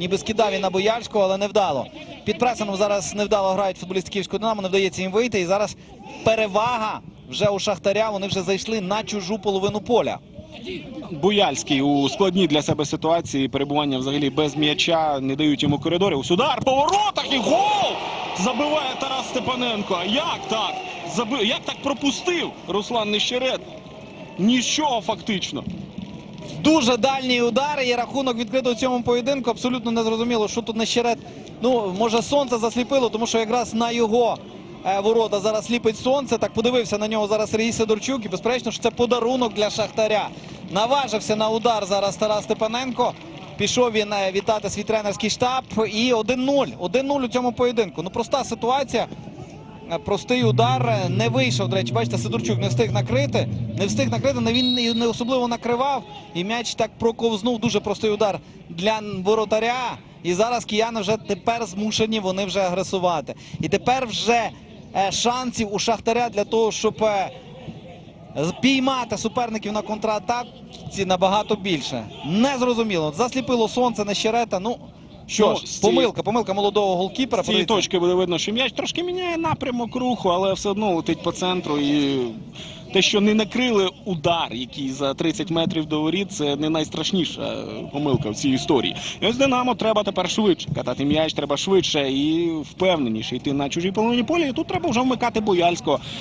ніби скидав він на Бояльського, але невдало. Під пресингом зараз невдало грають футболісти Київського Динамо, не вдається їм вийти. І зараз перевага вже у Шахтаря. Вони вже зайшли на чужу половину поля. Буяльський у складній для себе ситуації перебування взагалі без м'яча, не дають йому коридорів. Удар по воротах і гол! Забиває Тарас Степаненко. А Як так? Заби... Як так пропустив Руслан Нещерет? Нічого фактично. Дуже дальній удар і рахунок відкрито у цьому поєдинку. Абсолютно не зрозуміло, що тут Нещерет. Ну, може, сонце засліпило, тому що якраз на його е, ворота зараз сліпить сонце. Так подивився на нього зараз Сергій Сидорчук. І безперечно, що це подарунок для Шахтаря. Наважився на удар зараз Тарас Степаненко. Пішов він е, вітати свій тренерський штаб. І 1-0. 1-0 у цьому поєдинку. Ну, проста ситуація. Е, Простий удар е, не вийшов. До речі, бачите, Сидорчук не встиг накрити. Не встиг накрити, але він не особливо накривав. І м'яч так проковзнув. Дуже простий удар для воротаря. І зараз кияни вже тепер змушені вони вже агресувати. І тепер вже е, шансів у Шахтаря для того, щоб піймати суперників на контратаці набагато більше. Незрозуміло. Засліпило сонце Нещерета. Ну що Ну, ж, з помилка, помилка молодого голкіпера. З цієї Подивіться. точки буде видно, що м'яч трошки міняє напрямок руху, але все одно летить по центру. І те, що не накрили удар, який за 30 метрів до воріт, це не найстрашніша помилка в цій історії. І ось Динамо треба тепер швидше катати м'яч, треба швидше і впевненіше йти на чужій половині поля. І тут треба вже вмикати Бояльського.